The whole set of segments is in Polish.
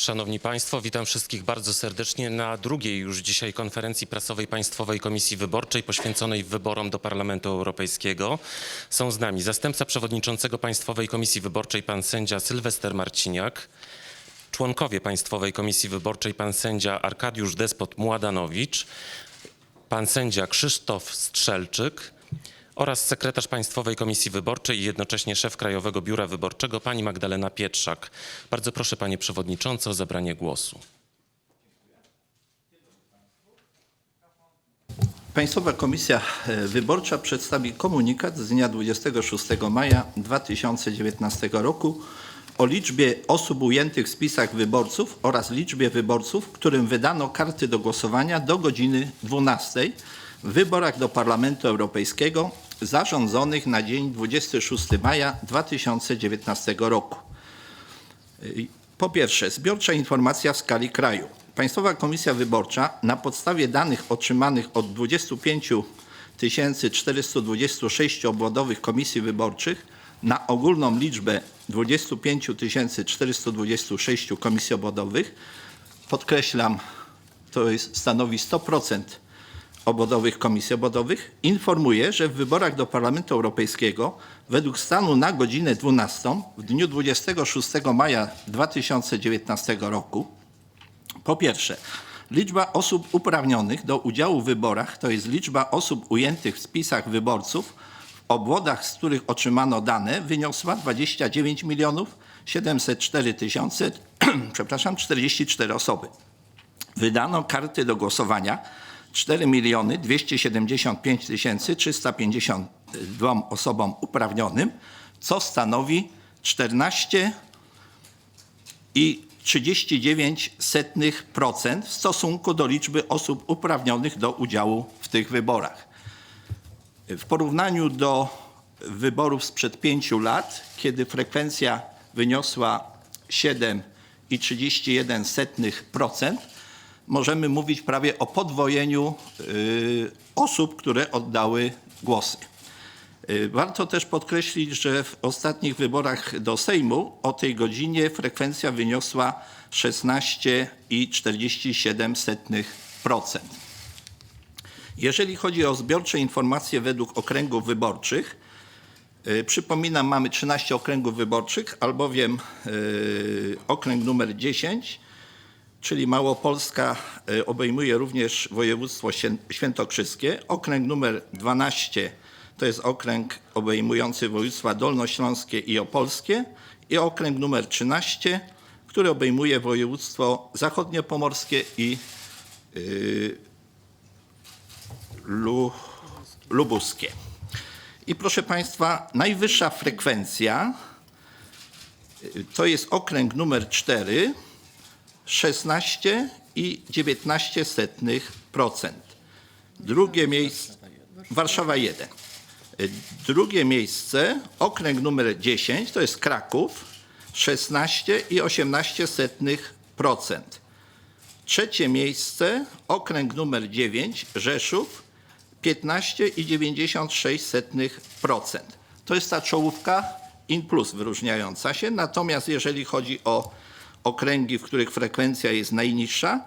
Szanowni Państwo, witam wszystkich bardzo serdecznie na drugiej już dzisiaj konferencji prasowej Państwowej Komisji Wyborczej poświęconej wyborom do Parlamentu Europejskiego. Są z nami zastępca przewodniczącego Państwowej Komisji Wyborczej pan sędzia Sylwester Marciniak, członkowie Państwowej Komisji Wyborczej pan sędzia Arkadiusz Despot Mładanowicz, pan sędzia Krzysztof Strzelczyk oraz sekretarz Państwowej Komisji Wyborczej i jednocześnie szef Krajowego Biura Wyborczego pani Magdalena Pietrzak. Bardzo proszę panie przewodniczący o zabranie głosu. Państwowa Komisja e, Wyborcza przedstawi komunikat z dnia 26 maja 2019 roku o liczbie osób ujętych w spisach wyborców oraz liczbie wyborców, którym wydano karty do głosowania do godziny 12 w wyborach do Parlamentu Europejskiego zarządzonych na dzień 26 maja 2019 roku. Po pierwsze, zbiorcza informacja w skali kraju. Państwowa Komisja Wyborcza na podstawie danych otrzymanych od 25 426 obwodowych komisji wyborczych na ogólną liczbę 25 426 komisji obwodowych, podkreślam, to jest, stanowi 100% obwodowych komisji obwodowych, informuje, że w wyborach do Parlamentu Europejskiego według stanu na godzinę 12 w dniu 26 maja 2019 roku po pierwsze, liczba osób uprawnionych do udziału w wyborach, to jest liczba osób ujętych w spisach wyborców w obwodach, z których otrzymano dane, wyniosła 29 milionów 704 tysiące, przepraszam, 44 osoby. Wydano karty do głosowania 4 miliony 275 tysięcy 352 osobom uprawnionym, co stanowi 14 i 39% w stosunku do liczby osób uprawnionych do udziału w tych wyborach. W porównaniu do wyborów sprzed pięciu lat, kiedy frekwencja wyniosła 7,31%, możemy mówić prawie o podwojeniu y, osób, które oddały głosy. Y, Warto też podkreślić, że w ostatnich wyborach do Sejmu o tej godzinie frekwencja wyniosła 16,47%. Jeżeli chodzi o zbiorcze informacje według okręgów wyborczych, y, przypominam, mamy 13 okręgów wyborczych, albowiem okręg numer 10 czyli Małopolska y, obejmuje również województwo świę- świętokrzyskie. Okręg numer 12 to jest okręg obejmujący województwa dolnośląskie i opolskie i okręg numer 13, który obejmuje województwo zachodniopomorskie i y, lu, lubuskie. I proszę Państwa, najwyższa frekwencja y, to jest okręg numer 4, 16 i 19 setnych procent. Drugie miejsce Warszawa 1. Y, Drugie miejsce okręg numer 10 to jest Kraków 16 i 18 setnych procent. Trzecie miejsce okręg numer 9 Rzeszów 15 i 96 setnych procent. To jest ta czołówka in plus wyróżniająca się. Natomiast jeżeli chodzi o okręgi, w których frekwencja jest najniższa,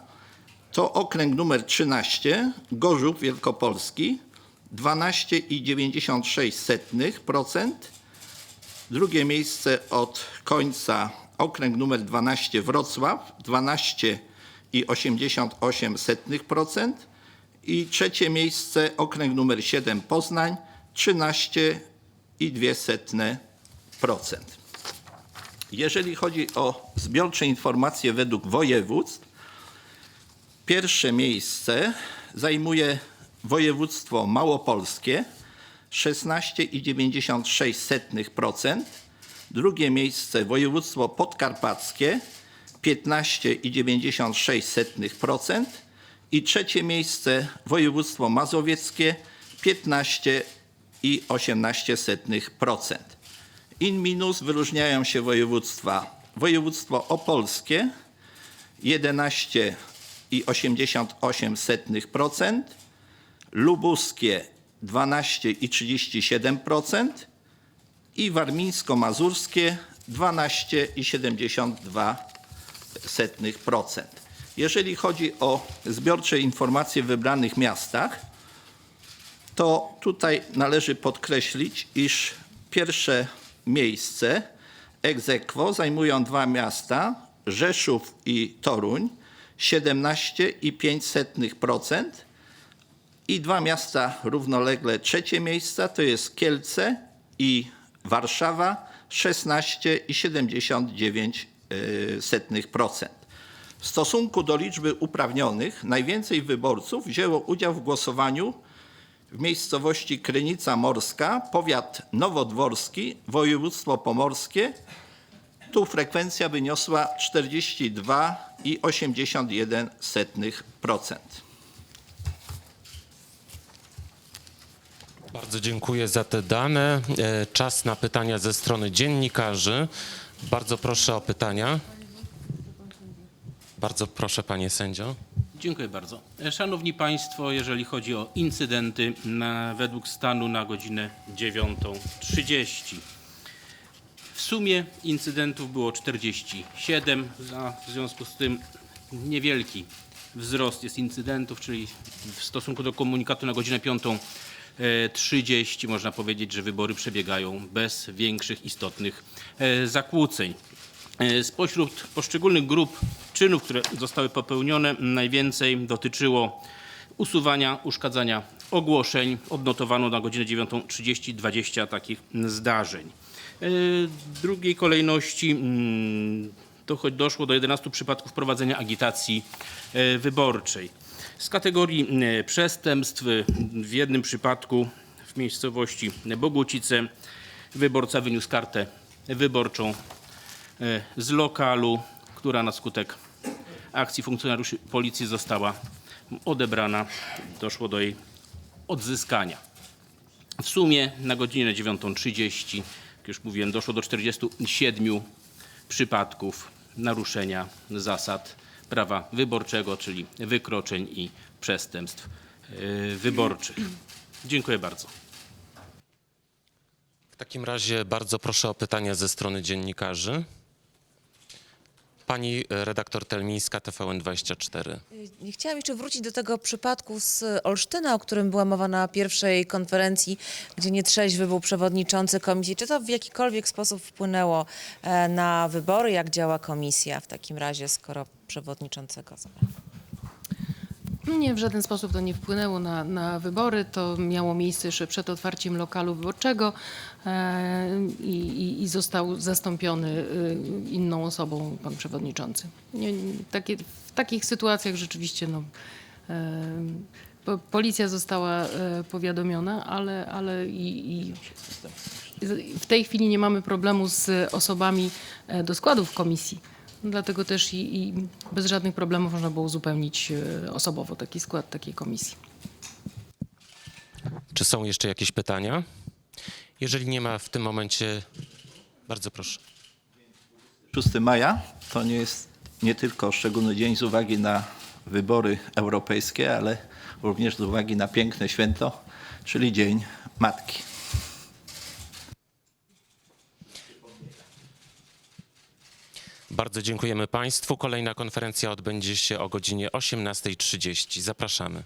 to okręg numer 13 Gorzów Wielkopolski 12,96%. Drugie miejsce od końca okręg numer 12 Wrocław 12,88%. I trzecie miejsce okręg numer 7 Poznań 13,02%. Jeżeli chodzi o zbiorcze informacje według województw, pierwsze miejsce zajmuje województwo małopolskie 16,96%, drugie miejsce województwo podkarpackie 15,96% i trzecie miejsce województwo mazowieckie 15,18%. In minus wyróżniają się województwa województwo opolskie 11,88%, lubuskie 12,37% i warmińsko-mazurskie 12,72%. 0,9%. Jeżeli chodzi o zbiorcze informacje w wybranych miastach, to tutaj należy podkreślić, iż pierwsze miejsce. Aequo zajmują dwa miasta, Rzeszów i Toruń, 17,5% i dwa miasta równolegle. Trzecie miejsca, to jest Kielce i Warszawa, 16,79%. W stosunku do liczby uprawnionych najwięcej wyborców wzięło udział w głosowaniu w miejscowości Krynica Morska, powiat nowodworski, województwo pomorskie. Tu frekwencja wyniosła 42,81%. Bardzo dziękuję za te dane. E, Czas na pytania ze strony dziennikarzy. Bardzo proszę o pytania. Bardzo proszę, panie sędzio. Dziękuję bardzo. Szanowni Państwo, jeżeli chodzi o incydenty na, według stanu na godzinę 9.30. W sumie incydentów było 47, a w związku z tym niewielki wzrost jest incydentów, czyli w stosunku do komunikatu na godzinę 5.30 można powiedzieć, że wybory przebiegają bez większych istotnych e, zakłóceń. E, Spośród poszczególnych grup czynów, które zostały popełnione, najwięcej dotyczyło usuwania, uszkadzania ogłoszeń. Odnotowano na godzinę 9.30 20 takich zdarzeń. E, W drugiej kolejności mm, to choć doszło do 11 przypadków prowadzenia agitacji e, wyborczej. Z kategorii przestępstw w jednym przypadku w miejscowości Bogucice wyborca wyniósł kartę wyborczą z lokalu, która na skutek akcji funkcjonariuszy policji została odebrana. Doszło do jej odzyskania. W sumie na godzinę 9.30, jak już mówiłem, doszło do 47 przypadków naruszenia zasad prawa wyborczego, czyli wykroczeń i przestępstw e, wyborczych. Dziękuję bardzo. W takim razie bardzo proszę o pytania ze strony dziennikarzy. Pani e, redaktor Telmińska, TVN24. Nie Chciałam jeszcze wrócić do tego przypadku z Olsztyna, o którym była mowa na pierwszej konferencji, gdzie nietrzeźwy był przewodniczący komisji. Czy to w jakikolwiek sposób wpłynęło e, na wybory? Jak działa komisja w takim razie, skoro przewodniczącego? Nie, w żaden sposób to nie wpłynęło na, na wybory. To miało miejsce jeszcze przed otwarciem lokalu wyborczego e, i, i, został zastąpiony y, inną osobą, pan przewodniczący. Nie, takie, w takich sytuacjach rzeczywiście no, e, po- policja została e, powiadomiona, ale, ale i, i w tej chwili nie mamy problemu z osobami e, do składów komisji. Dlatego też i, i bez żadnych problemów można było uzupełnić e, osobowo taki skład takiej komisji. Czy są jeszcze jakieś pytania? Jeżeli nie ma w tym momencie, bardzo proszę. 6 maja to nie jest nie tylko szczególny dzień z uwagi na wybory europejskie, ale również z uwagi na piękne święto, czyli Dzień Matki. Bardzo dziękujemy Państwu. Kolejna konferencja odbędzie się o godzinie 18.30. Zapraszamy.